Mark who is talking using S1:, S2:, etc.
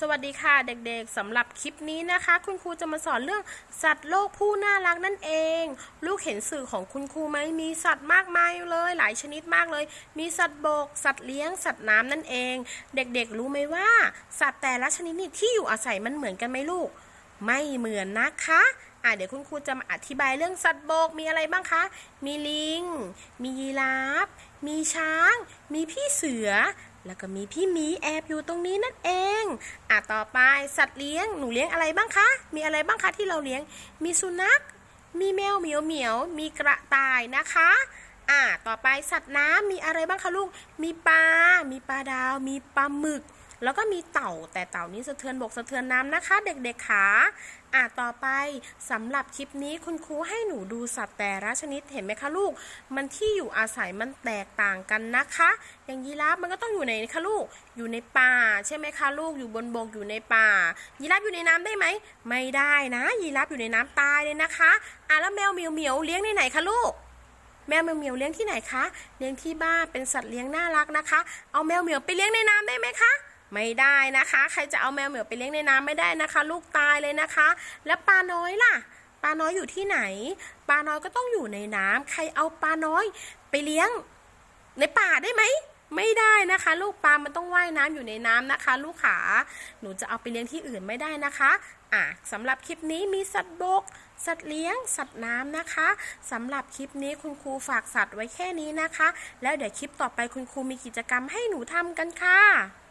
S1: สวัสดีค่ะเด็กๆสำหรับคลิปนี้นะคะ คุณครูจะมาสอนเรื่องสัตว์โลกผู้น่ารักนั่นเอง ลูกเห็นสื่อของคุณครูไหมมีสัตว์มากมายเลย หลายชนิดมากเลย มีสัตว์บก สัตว์เลี้ยง สัตว์น้ำนั่นเอง เด็กๆ รู้ไหมว่า สัตว์แต่ละชนิดนี่ที่อยู่อาศัยมันเหมือนกันไหมลูก ไม่เหมือนนะคะอะเดี๋ยวคุณครูจะมาอธิบายเรื่องสัตว์โบกมีอะไรบ้างคะ มีลิง มียีราฟ มีช้าง มีพี่เสือ แล้วก็มีพี่หมีแอบอยู่ตรงนี้นั่นเอ งอะต่อไปสัตว์เลี้ยงหนูเลี้ยงอะไรบ้างคะ มีอะไรบ้างคะที่เราเลี้ยง มีสุนัข มีแมวเหมียวเหมียว มีกระต่ายนะคะอะต่อไปสัตว์น้ำมีอะไรบ้างคะลูก มีปลา มีปลาดาว มีปลาหมึก แล้วก็มีเต่าแต่เต่านี้สะเทือนบกสะเทือนน้ำนะคะ เด็กๆขาอะต่อไปสำหรับคลิปนี้คุณครูให้หนูดูสัตว์แต่ละชนิดเห็นไหมคะลูก มันที่อยู่อาศัยมันแตกต่างกันนะคะ อย่างยีราฟมันก็ต้องอยู่ในคะลูกอยู่ในป่า ใช่ไหมคะลูกอยู่บนบกอยู่ในป่า ยีราฟอยู่ในน้ำได้ไหมไม่ได้นะ ยีราฟอยู่ในน้ำตายเลยนะคะอะแล้วแมวเหมียวเหมียวเลี้ยงในไหนคะลูกแมวเหมียวเหมียวเลี้ยงที่ไหนคะเลี้ยงที่บ้านเป็นสัตว์เลี้ยงน่ารักนะคะ เอาแมวเหมียวไปเลี้ยงในน้ำได้ไหมคะ ไม่ได้นะคะ ใครจะเอาแมวเหมียวไปเลี้ยงในน้ำไม่ได้นะคะ ลูกตายเลยนะคะ แล้วปลาน้อยล่ะปลาน้อยอยู่ที่ไหนปลาน้อยก็ต้องอยู่ในน้ำใครเอาปลาน้อยไปเลี้ยงในป่าได้ไหมไม่ได้นะคะ ลูกปลา มันต้องว่ายน้ำอยู่ในน้ำนะคะ ลูกขา หนูจะเอาไปเลี้ยงที่อื่นไม่ได้นะคะ อะสำหรับคลิปนี้มีสัตว์บก สัตว์เลี้ยง สัตว์น้ำนะคะสำหรับคลิปนี้คุณครูฝากสัตว์ไว้แค่นี้นะคะ แล้วเดี๋ยวคลิปต่อไปคุณครูมีกิจกรรมให้หนูทำกันค่ะ